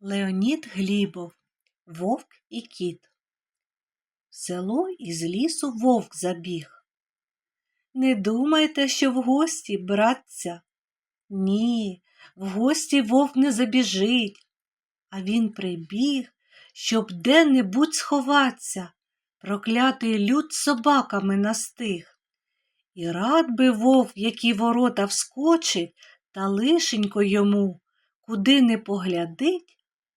Леонід Глібов Вовк і кіт. В село із лісу вовк забіг. Не думайте, що в гості, братця. Ні, в гості вовк не забіжить, а він прибіг, щоб де-небудь сховатися. Проклятий люд собаками настиг. І рад би вовк, які ворота вскочить, та лишенько йому, куди не поглядить,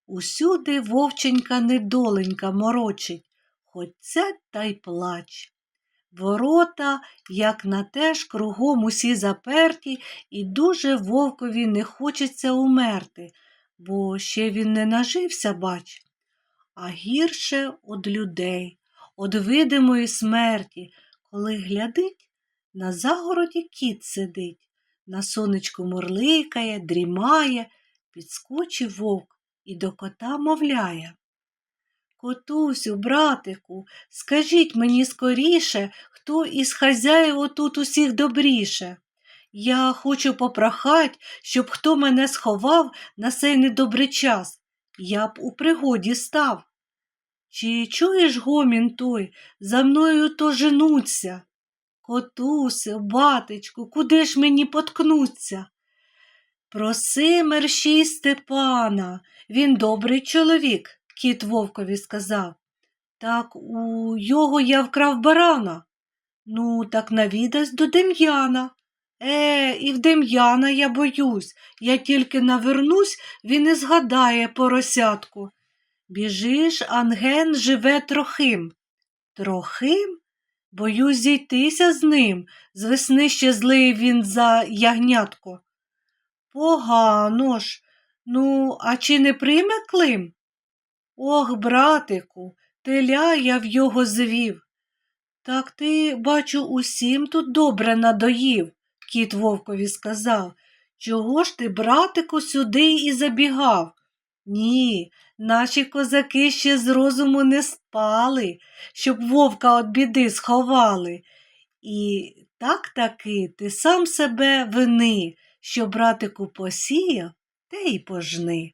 Усюди вовченька недоленька морочить, хоть цять та й плач. Ворота, як на те ж, кругом усі заперті, і дуже вовкові не хочеться умерти, бо ще він не нажився, бач. А гірше од людей, од видимої смерті, коли глядить, на загороді кіт сидить, на сонечку мурликає, дрімає, підскочив вовк і до кота мовляє. Котусю, братику, скажіть мені скоріше, хто із хазяїв отут усіх добріше. Я хочу попрохать, щоб хто мене сховав на сей недобрий час, я б у пригоді став. Чи чуєш гомін той, за мною то женуться? Котусе, батечку, куди ж мені поткнуться? Проси мерщій Степана, він добрий чоловік, кіт вовкові сказав. Так у його я вкрав барана. Ну, так навідасть до Дем'яна. Е, і в Дем'яна я боюсь. Я тільки навернусь, він і згадає поросятку. Біжиш, Анген живе трохим. Трохим? Боюсь зійтися з ним. З весни ще злий він за ягнятко. Погано ж. Ну, а чи не прийме Клим? Ох, братику, теля я в його звів. Так ти, бачу, усім тут добре надоїв, кіт вовкові сказав. Чого ж ти, братику, сюди і забігав? Ні, наші козаки ще з розуму не спали, щоб вовка від біди сховали. І так таки ти сам себе вини, що братику посіяв, те й пожни.